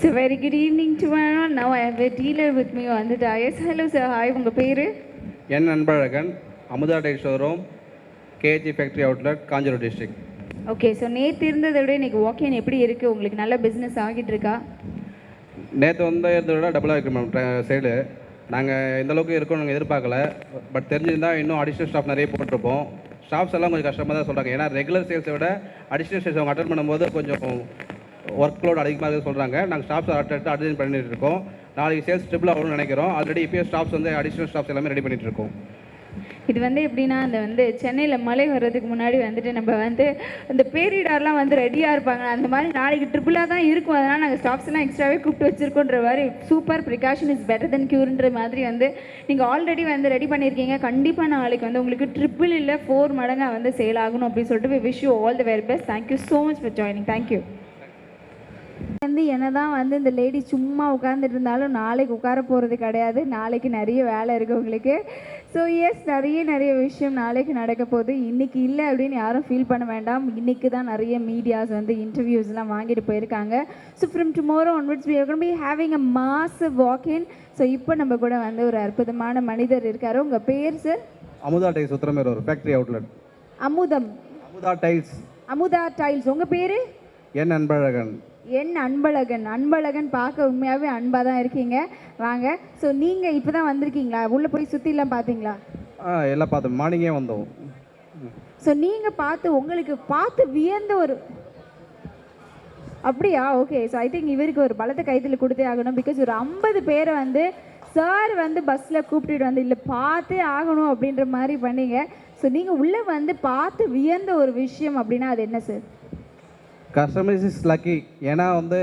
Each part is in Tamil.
So very good evening to everyone. Now I have a dealer with me on the dais. Hello sir, hi, உங்க பேரு? என் Anbazhagan Amudha tie showroom KG factory outlet Kanjur district okay so நேற்று இருந்ததை விட இன்னைக்கு வாக்கின் எப்படி இருக்குது உங்களுக்கு நல்ல பிஸ்னஸ் ஆகிட்டு இருக்கா? நேற்று வந்து இருந்ததை விட டபுளாக இருக்கு மேம் சைடு நாங்கள் இந்த அளவுக்கு இருக்கோம் நாங்கள் எதிர்பார்க்கல. பட் தெரிஞ்சிருந்தா இன்னும் அடிஷ்னல் ஸ்டாஃப் நிறைய போட்டிருப்போம். ஸ்டாஃப்ஸ் எல்லாம் கொஞ்சம் கஷ்டமாக தான் சொல்கிறாங்க ஏன்னா ரெகுலர் சேல்ஸை விட அடிஷ்னல் சேல்ஸ் அவங்க அட்டன் பண்ணும்போது கொஞ்சம் ஒர்க் லோட் அதிகமாக சொல்கிறாங்க நாங்கள் ஸ்டாஃப்ஸ் அடுத்தடுத்து அட்டன் பண்ணிட்டு இருக்கோம். நாளைக்கு சேல்ஸ் ட்ரிபிள் ஆகணும்னு நினைக்கிறோம். ஆல்ரெடி இப்போயே ஸ்டாஃப்ஸ் வந்து அடிஷ்னல் ஸ்டாஃப்ஸ் எல்லாமே ரெடி பண்ணிட்டு இருக்கோம். இது வந்து எப்படின்னா அந்த வந்து சென்னையில் மழை வர்றதுக்கு முன்னாடி வந்துட்டு நம்ம வந்து இந்த பேரிடார்லாம் வந்து ரெடியாக இருப்பாங்க. அந்த மாதிரி நாளைக்கு ட்ரிபிளாக தான் இருக்கும். அதனால் நாங்கள் ஸ்டாஃப்ஸ்லாம் எக்ஸ்ட்ராவே கூப்பிட்டு வச்சுருக்கோன்ற மாதிரி super precaution is better than க்யூர்ன்ற மாதிரி வந்து நீங்கள் ஆல்ரெடி வந்து ரெடி பண்ணியிருக்கீங்க கண்டிப்பாக நாளைக்கு வந்து உங்களுக்கு ட்ரிபிள் இல்லை ஃபோர் மடங்காக வந்து சேல் ஆகணும் அப்படின்னு சொல்லிட்டு wish you all the very best thank you so much for joining thank you வந்து என்னதான் வந்து இந்த லேடி சும்மா உட்காந்துட்டு இருந்தாலும் நாளைக்கு உட்கார போகிறது கிடையாது. நாளைக்கு நிறைய வேலை இருக்குது உங்களுக்கு. ஸோ எஸ் நிறைய நிறைய விஷயம் நாளைக்கு நடக்க போகுது. இன்னைக்கு இல்லை அப்படின்னு யாரும் ஃபீல் பண்ண வேண்டாம். இன்னைக்கு தான் நிறைய மீடியாஸ் வந்து இன்டர்வியூஸ்லாம் வாங்கிட்டு போயிருக்காங்க. So from tomorrow onwards we be having a mass walk in so இப்போ நம்ம கூட வந்து ஒரு அற்புதமான மனிதர் இருக்காரு. உங்கள் பேர் சார் அமுதா டைல்ஸ் சுத்திரமேர் ஒரு factory outlet Amudham. Amudha tiles. Amudha tiles. உங்கள் பேர்? என் அன்பழகன். என் அன்பழகன் அன்பழகன் பார்க்க உண்மையாகவே அன்பாக தான் இருக்கீங்க. வாங்க. ஸோ நீங்கள் இப்போ தான் வந்திருக்கீங்களா? உள்ளே போய் சுற்றிலாம் பார்த்தீங்களா ஆ எல்லாம் பார்த்தோம் மார்னிங்கே வந்தோம். ஸோ நீங்கள் பார்த்து உங்களுக்கு பார்த்து வியந்த ஒரு அப்படியா? ஓகே ஸோ ஐ திங்க் இவருக்கு ஒரு பலத்த கைத்தில் கொடுத்தே ஆகணும். பிகாஸ் ஒரு ஐம்பது பேரை வந்து சார் வந்து பஸ்ஸில் கூப்பிட்டுட்டு வந்து இல்லை பார்த்தே ஆகணும் அப்படின்ற மாதிரி பண்ணீங்க. ஸோ நீங்கள் உள்ளே வந்து பார்த்து வியந்த ஒரு விஷயம் அப்படின்னா அது என்ன சார் கஸ்டமர்ஸ் இஸ் லக்கி ஏன்னா வந்து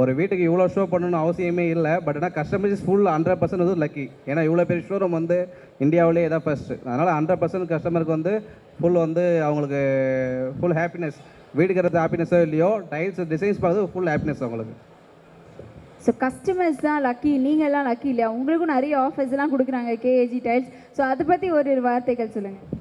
ஒரு வீட்டுக்கு இவ்வளோ ஷோ பண்ணணும்னு அவசியமே இல்லை. பட் ஆனால் கஸ்டமர்ஸ் ஃபுல் ஹண்ட்ரட் பர்சன்ட் வந்து லக்கி ஏன்னா இவ்வளோ பெரிய ஷோரூம் வந்து இந்தியாவிலே இதான் ஃபஸ்ட்டு அதனால் ஹண்ட்ரட் பர்சன்ட் கஸ்டமருக்கு வந்து ஃபுல் வந்து அவங்களுக்கு ஃபுல் ஹாப்பினஸ் வீடுக்கிறது ஹாப்பினஸோ இல்லையோ டைல்ஸ் டிசைன்ஸ் பார்க்குறது ஃபுல் ஹாப்பினஸ் அவங்களுக்கு. ஸோ கஸ்டமர்ஸ் தான் லக்கி நீங்கள்லாம் லக்கி இல்லையா? உங்களுக்கும் நிறைய ஆஃபர்ஸ்லாம் கொடுக்குறாங்க கேஏஜி டைல்ஸ் ஸோ அதை பற்றி ஒரு வார்த்தைகள் சொல்லுங்கள்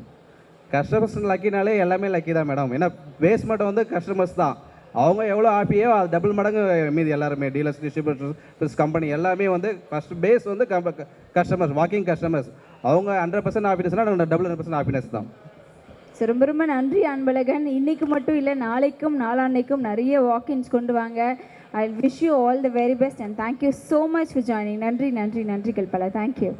கஸ்டமர்ஸ் லக்கினாலே எல்லாமே லக்கி தான் மேடம் ஏன்னா பேஸ்மெண்ட் வந்து கஸ்டமர்ஸ் தான். அவங்க எவ்வளோ ஹாப்பியோ அது டபுள் மடங்கு மீதி எல்லாருமே டீலர்ஸ் டிஸ்ட்ரிபியூட்டர்ஸ் கம்பெனி எல்லாமே வந்து ஃபஸ்ட் பேஸ் வந்து கஸ்டமர்ஸ் வாக்கிங் கஸ்டமர்ஸ் அவங்க ஹண்ட்ரட் பர்சன்ட் ஹாப்பினஸ்னால் டபுள் ஹண்ட்ரட் பர்சன்ட் ஹாப்பினஸ் தான். ஸோ ரொம்ப ரொம்ப நன்றி அன்பழகன். இன்னைக்கு மட்டும் இல்லை நாளைக்கும் நாளான்னைக்கும் நிறைய வாக்கின்ஸ் கொண்டு வாங்க. I wish you all the very best and thank you so much for joining நன்றி நன்றி நன்றி பல. தேங்க்யூ